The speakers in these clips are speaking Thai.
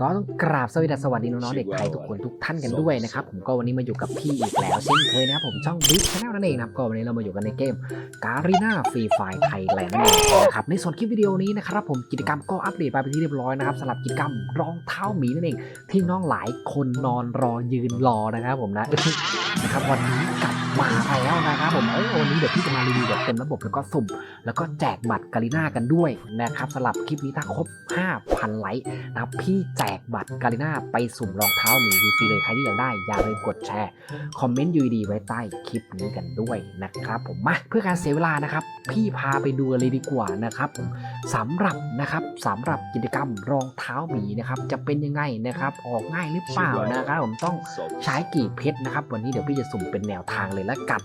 ก็ต้องกราบสวัสดีสวัสดีน้องๆเด็กไทยทุกคนทุกท่านกันด้วยนะครับผมก็วันนี้มาอยู่กับพี่อีกแล้วเช่นเคยนะครับผมช่องบิ๊กชาแนลนั่นเองนะครับก็วันนี้เรามาอยู่กันในเกมการีนาฟรีไฟไทยแลนด์นั่นเองนะครับในส่วนคลิปวิดีโอนี้นะครับผมกิจกรรมก็อัปเดตไปเป็นที่เรียบร้อยนะครับสำหรับกิจกรรมรองเท้าหมีนั่นเอง ที่น้องหลายคนนอนรอยืนรอนะครับผมนะนะครับวันนี้กลับมาแล้วนะครับผมเอ้ยวันนี้เดี๋ยวพี่จะมารีวิวแบบเต็มระบบแล้วก็สุ่ม แล้วก็แจกบัตรกาลิน่ากันด้วยนะครับสำหรับคลิปนี้ถ้าครบ 5,000 ไลค์นะพี่แจกบัตรกาลิน่าไปสุ่มรองเท้าหมีฟรีเลยใครที่อยากได้อย่าลืมกดแชร์คอมเมนต์ยูดีไว้ใต้คลิปนี้กันด้วยนะครับผมมาเพื่อการเสียเวลานะครับ พี่พาไปดูเลยดีกว่านะครับผมสำหรับนะครับสำหรับกิจกรรมรองเท้าหมีนะครับจะเป็นยังไงนะครับออกง่ายหรือเปล่านะครับผมต้องใช้กี่เพชรนะครับ วันนี้เดี๋ยวพี่จะสุ่มเป็นแนวทางเลยละกัน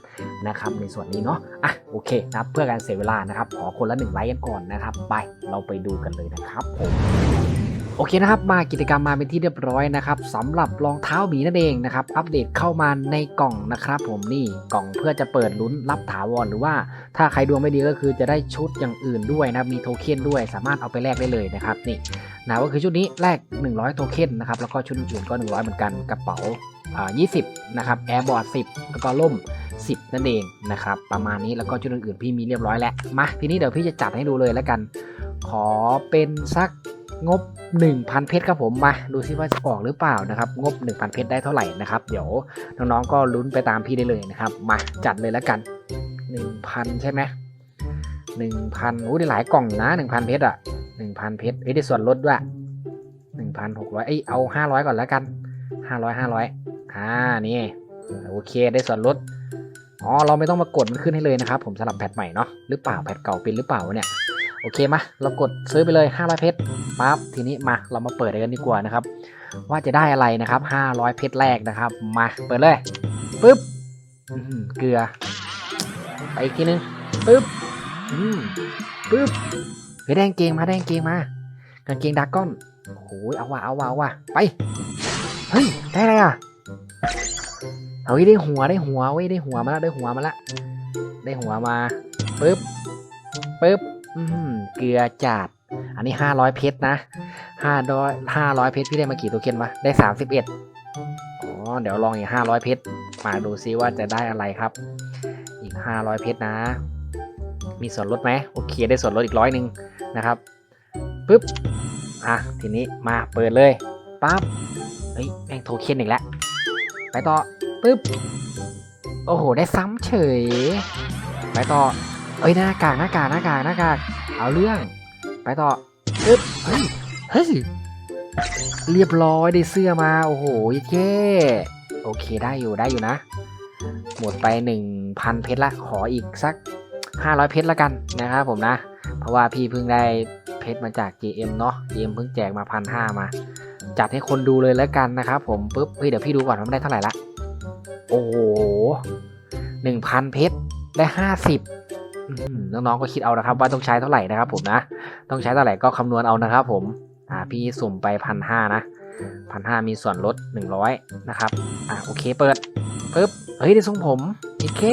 นะครับในส่วนนี้เนาะอะโอเคนะเพื่อการเสียเวลานะครับขอคนละหนึ่งไลค์กันก่อนนะครับไปเราไปดูกันเลยนะครับผม โอเคนะครับมากิจกรรมมาเป็นที่เรียบร้อยนะครับสำหรับรองเท้าหมีนั่นเองนะครับอัปเดตเข้ามาในกล่องนะครับ ผมนี่กล่องเพื่อจะเปิดลุ้นรับถาวรหรือว่า ถ้าใครดวงไม่ดีก็คือจะได้ชุดอย่างอื่นด้วยนะมีโทเค็นด้วย สามารถเอาไปแลกได้เลยนะครับนี่นะก็คือชุดนี้แลก 100 โทเค็นนะครับแล้วก็ชุดอื่นก็ 100 เหมือนกันกระเป๋าอ่า20 นะครับแอร์บอร์ด10 แล้วก็ล่ม 10 นั่นเองนะครับประมาณนี้แล้วก็ชุดอื่นๆพี่มีเรียบร้อยแล้วมาทีนี้เดี๋ยวพี่จะจัดให้ดูเลยแล้วกัน ขอเป็นสัก งบ 1,000 เพชรครับผมมาดูซิว่าจะออกหรือเปล่านะครับ งบ 1,000 เพชรได้เท่าไหร่นะครับ เดี๋ยวน้องๆก็ลุ้นไปตามพี่ได้เลยนะครับ มาจัดเลยแล้วกัน 1,000 ใช่ไหม1,000โอ้ได้หลายกล่องอยู่นะ1,000เพชรอะหนึ่งพันเพชรเอ้ยได้ส่วนลดด้วยหนึ่งพันหกร้อยเอ้ยเอาห้าร้อยก่อนแล้วกันห้าร้อยห้าร้อยอ่านี่โอเคได้ส่วนลดอ๋อเราไม่ต้องมากดมันขึ้นให้เลยนะครับ ผมสลับแพทใหม่เนาะหรือเปล่าแพทเก่าเป็นหรือเปล่าเนี่ย โอเคมาเรากดซื้อไปเลย 500 เพชรปั๊บทีนี้มาเรามาเปิดกันดีกว่านะครับ ว่าจะได้อะไรนะครับ 500 เพชรแรกนะครับ มาเปิดเลยปึ๊บเกลือ ไปอีกทีนึงปึ๊บปึ๊บเฮ้ยได้กางเกงมาได้กางเกงมากางเกงดาก้อนโอ้โหเอาว่ะเอาว่ะเอาว่ะไปเฮ้ยได้อะไรอะเฮ้ยได้หัวได้หัวเว้ยได้หัวมาแล้วได้หัวมาแล้วได้หัวมาปึ๊บปึ๊บ อืมเกลือจัด อันนี้ห้าร้อยเพชรนะห้าร้อยห้าร้อยเพชรพี่ได้มากี่ตัวเค็นวะ ได้สามสิบเอ็ดอ๋อ เดี๋ยวลองอีกห้าร้อยเพชร มาดูซิว่าจะได้อะไรครับ อีกห้าร้อยเพชรนะ มีส่วนลดไหมโอเค ได้ส่วนลดอีกร้อยหนึ่งนะครับ ปึ๊บ อะ ทีนี้มาเปิดเลยปั๊บ เฮ้ย แม่งโทเค็นอีกแล้ว ไปต่อ ปึ๊บ โอ้โห ได้ซ้ำเฉย ไปต่อ เอ้ยหน้ากากหน้ากากหน้ากากหน้ากากเอาเรื่อง ไปต่อปึ๊บเฮ้ยเฮ้ยเรียบร้อยได้เสื้อมาโอ้โหเย้โอเคได้อยู่ได้อยู่นะ หมดไป 1,000 เพชรละขออีกสัก 500 เพชรละกันนะครับผมนะ เพราะว่าพี่เพิ่งได้เพชรมาจาก GM เนาะ GM เพิ่งแจกมาพันห้ามา จัดให้คนดูเลยแล้วกันนะครับผมปุ๊บเฮ้ยเดี๋ยวพี่ดูก่อนว่ามันได้เท่าไหร่ละ โอ้โหหนึ่งพันเพชรได้ห้าสิบ น้องๆก็คิดเอานะครับ ว่าต้องใช้เท่าไหร่นะครับ ผมนะ ต้องใช้เท่าไหร่ก็คำนวณเอานะครับ ผมอ่าพี่สุ่มไปพันห้านะพันห้ามีส่วนลดหนึ่งร้อยนะครับ อ่าโอเคเปิดปึ๊บเฮ้ยได้ทรงผมโอเค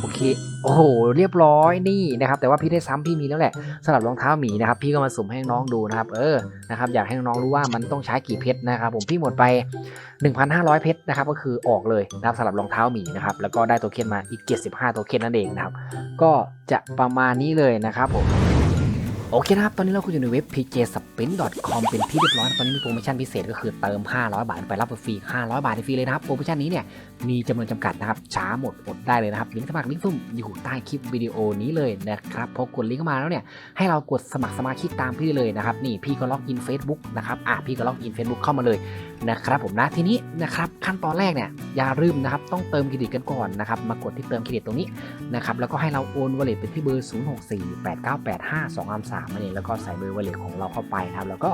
โอเค โอ้โห เรียบร้อยนี่นะครับ แต่ว่าพี่ได้ซ้ำพี่มีแล้วแหละสำหรับรองเท้าหมีนะครับ พี่ก็มาสุ่มให้น้องดูนะครับ เออ นะครับ อยากให้น้องรู้ว่ามันต้องใช้กี่เพชรนะครับผมพี่หมดไป 1,500 เพชรนะครับ ก็คือออกเลยนะครับสำหรับรองเท้าหมีนะครับ แล้วก็ได้โตัวเค็นมาอีก 75โตัวเค็นนั่นเองนะครับ ก็จะประมาณนี้เลยนะครับผมโอเคนะครับ ตอนนี้เราคุยอยู่ในเว็บ pjspin.com เป็นที่เรียบร้อยนะตอนนี้มีโปรโมชั่นพิเศษก็คือเติม 500 บาทไปรับฟรี 500 บาทฟรีเลยนะครับ โปรโมชั่นนี้เนี่ย มีจำนวนจำกัดนะครับ ช้าหมดอดได้เลยนะครับ ลิงก์สมัครลิงก์ซุ่มอยู่ใต้คลิปวิดีโอนี้เลยนะครับ พอกดลิงก์เข้ามาแล้วเนี่ย ให้เรากดสมัครสมาชิกตามพี่เลยนะครับ นี่พี่ก็ล็อกอิน Facebook นะครับ อะพี่ก็ล็อกอิน Facebook เข้ามาเลยนะครับผมนะ ทีนี้นะครับขั้นตอนแรกเนี่ยอย่าลืมนะครับต้องเติมเครดิตกันก่อนนะครับ มากดที่เติมเครดิตตรงนี้นะครับ แล้วก็ให้เราโอนวอลเล็ตไปที่เบอร์ 0648985233นั่นเองแล้วก็ใส่เบอร์วอลเล็ตของเราเข้าไปนะครับ แล้วก็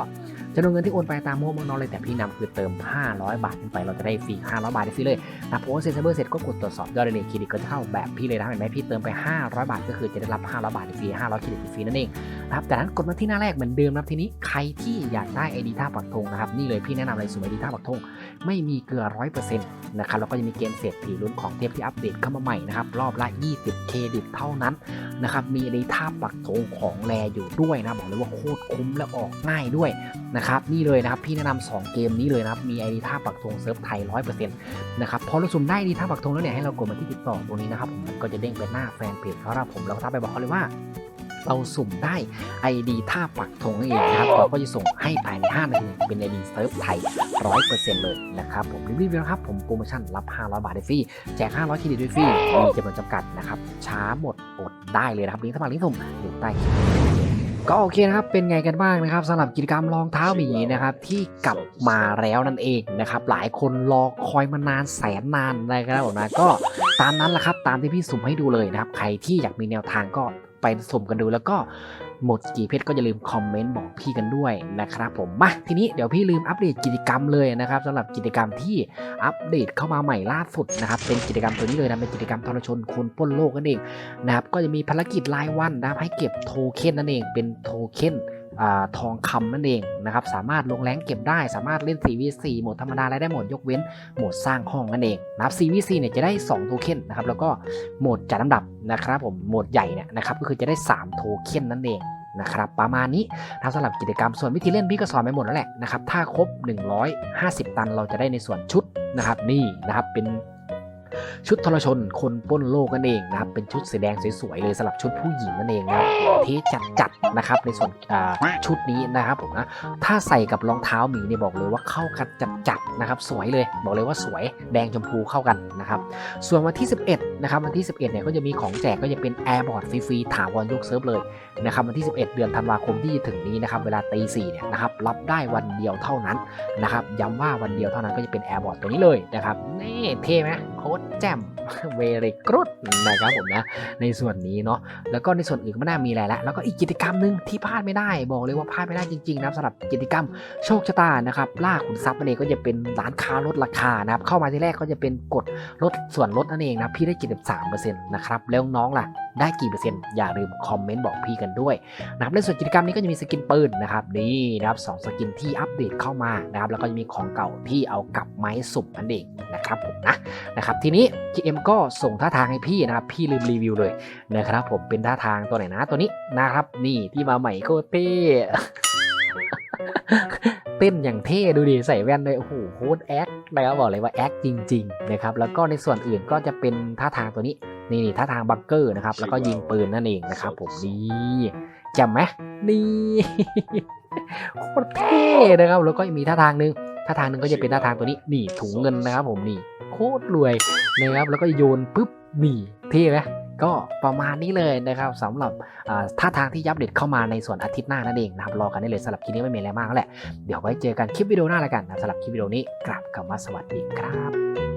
จำนวนเงินที่โอนไปตามโมมนอเลยแต่พี่นำคือเติม 500 บาทขึ้นไปเราจะได้ฟรี500 บาทได้ฟรีเลยนะโอเซ็นเซอร์เสร็จก็กดตรวจสอบยอดเลยเครดิตก็จะเข้าแบบพี่เลยนะเห็นไหมพี่เติมไป 500 บาทก็คือจะได้รับ 500 บาทฟรี500เครดิตฟรีนั่นเองนะครับจากนั้นกดมาที่หน้าแรกเหมือนเดิมนะครับทีนี้ใครที่อยากได้ไอดีท่าปักธงนะครับนี่เลยพี่แนะนำเลยสุ่มไอดีท่าปักธงไม่มีเกลือร้อยเปอร์เซ็นต์นะครับแล้วก็ยังมีเกมเศรษผีลุ้นของเทพที่อัปเดตเข้ามาใหม่นะครับรอบละ 20 เครดิตเท่านั้นนะครับ มีในท่าปักธงของแลอยู่ด้วยนะบอกเลยว่าโคตรคุ้มและออกง่ายด้วยนะครับนี่เลยนะครับพี่แนะนำสองเกมนี้เลยนะครับมีไอดีท่าปักธงเซิร์ฟไทย100%นะครับพอเราสุ่มได้ไอดีท่าปักธงแล้วเนี่ยให้เรากดมาที่ติดต่อตรงนี้นะครับผมก็จะเด้งไปหน้าแฟนเพจเขาครับผมแล้วก็ทักไปบอกเขาเลยว่า เราสุ่มได้ ID ท่าปักธงนั่นเองนะครับเราก็จะส่งให้ภายใน5นาทีเป็น ID เซิร์ฟไทย 100%เลยนะครับผมรีบๆเลยนะครับผมโปรโมชั่นรับ 500 บาทได้ฟรีแจก 500 เครดิตด้วยฟรีมีจำนวนจำกัดนะครับช้าหมดอดได้เลยนะครับลิงก์สมัครลิงก์สุ่มอยู่ใต้คลิปก็โอเคนะครับ เป็นไงกันบ้างนะครับสำหรับกิจกรรมรองเท้าหมีนะครับที่กลับมาแล้วนั่นเองนะครับหลายคนรอคอยมานานแสนนานนะครับผมนะก็ตามนั้นแหละครับตามที่พี่สุ่มให้ดูเลยนะครับใครที่อยากมีแนวทางก็ ไปสมกันดูแล้วก็หมดกี่เพชรก็อย่าลืมคอมเมนต์บอกพี่กันด้วยนะครับผมมาทีนี้เดี๋ยวพี่ลืมอัปเดตกิจกรรมเลยนะครับสำหรับกิจกรรมที่อัปเดตเข้ามาใหม่ล่าสุดนะครับเป็นกิจกรรมตัวนี้เลยนะเป็นกิจกรรมทรชนคนป้นโลกนั่นเองนะครับก็จะมีภารกิจรายวันนะครับให้เก็บโทเค็นนั่นเองเป็นโทเค็น อทองคำนั่นเองนะครับสามารถลงแรงเก็บได้สามารถเล่น 4v4 โหมดธรรมดาและได้โหมดยกเว้นโหมดสร้างห้องนั่นเองนะครับ 4v4 เนี่ยจะได้2โทเค็นนะครับแล้วก็โหมดจัดลำดับนะครับผมโหมดใหญ่เนี่ยนะครับก็คือจะได้3โทเค็นนั่นเองนะครับประมาณนี้นะสำหรับกิจกรรมส่วนวิธีเล่นพี่ก็สอนไปหมดแล้วแหละนะครับถ้าครบ 150 ตันเราจะได้ในส่วนชุดนะครับนี่นะครับเป็น ชุดทรชนคนป้นโลกนั่นเองนะครับ เป็นชุดสีแดงสวยๆเลยสำหรับชุดผู้หญิงนั่นเองนะครับเท่จัดๆนะครับ ในส่วนชุดนี้นะครับผมนะถ้าใส่กับรองเท้าหมีเนี่ยบอกเลยว่าเข้ากันจัดๆนะครับ สวยเลยบอกเลยว่าสวยแดงชมพูเข้ากันนะครับ ส่วนวันที่ 11 นะครับ วันที่ 11เนี่ยก็จะมีของแจกก็จะเป็น Airbot ฟรีๆถาวรยกเซิร์ฟเลยนะครับวันที่ 11 เดือนธันวาคมที่จะถึงนี้นะครับเวลาตีสี่เนี่ยนะครับรับได้วันเดียวเท่านั้นนะครับย้ำว่าวันเดียวเท่านั้นก็จะเป็น Airbot ตัวนี้เลยนะครับนี่เท่ไหมโคตรแจ่มเวริกรุดนะครับผมนะ ในส่วนนี้เนาะแล้วก็ในส่วนอื่นก็ไม่น่ามีอะไรแล้วแล้วก็อีกกิจกรรมหนึ่งที่พลาดไม่ได้บอกเลยว่าพลาดไม่ได้จริงๆนะสำหรับกิจกรรมโชคชะตานะครับล่าขุนทรัพย์นั่นเองก็จะเป็นร้านค้าลดราคานะครับเข้ามาที่แรกก็จะเป็นกดลดส่วนลดนั่นเองนะพี่ได้73%นต์นะครับแล้วน้องล่ะได้กี่เปอร์เซ็นต์อย่าลืมคอมเมนต์บอกพี่กันด้วยนะครับในส่วนกิจกรรมนี้ก็จะมีสกินปืนนะครับนี่นะครับสองสกินที่อัปเดตเข้ามานะครับแล้วก็จะมีของเก่าที่เอากลับไม้สุ่มนั่นเองนะครับผมนะนะครับทีนี้ GM ก็ส่งท่าทางให้พี่นะครับ พี่ลืมรีวิวเลยนะครับผมเป็นท่าทางตัวไหนนะตัวนี้นะครับ นี่ที่มาใหม่โคตรเท่เต้นอย่างเท่ดูดิใส่แว่นเลยโอ้โหโคตรแอคนะครับบอกเลยว่าแอคจริงๆนะครับแล้วก็ในส่วนอื่นก็จะเป็นท่าทางตัวนี้นี่นี่ท่าทางบังเกอร์นะครับ แล้วก็ยิงปืนนั่นเองนะครับ ผมนี่จำไหมนี่โคตรเท่นะครับ แล้วก็มีท่าทางหนึง ถ้าทางหนึ่งก็จะเป็นท่าทางตัวนี้นี่ถุงเงินนะครับ ผมนี่โคตรรวยนะครับแล้วก็โยนปุ๊บนี่เท่ไหมก็ประมาณนี้เลยนะครับสำหรับท่าทางที่ยับเด็ดเข้ามาในส่วนอาทิตย์หน้านั่นเองนะครับรอกันได้เลยสำหรับคลิปนี้ไม่มีอะไรมากแล้วแหละเดี๋ยวไว้เจอกันคลิปวิดีโอหน้าละกันนะสำหรับคลิปวิดีโอนี้กลับคำว่าสวัสดีครับ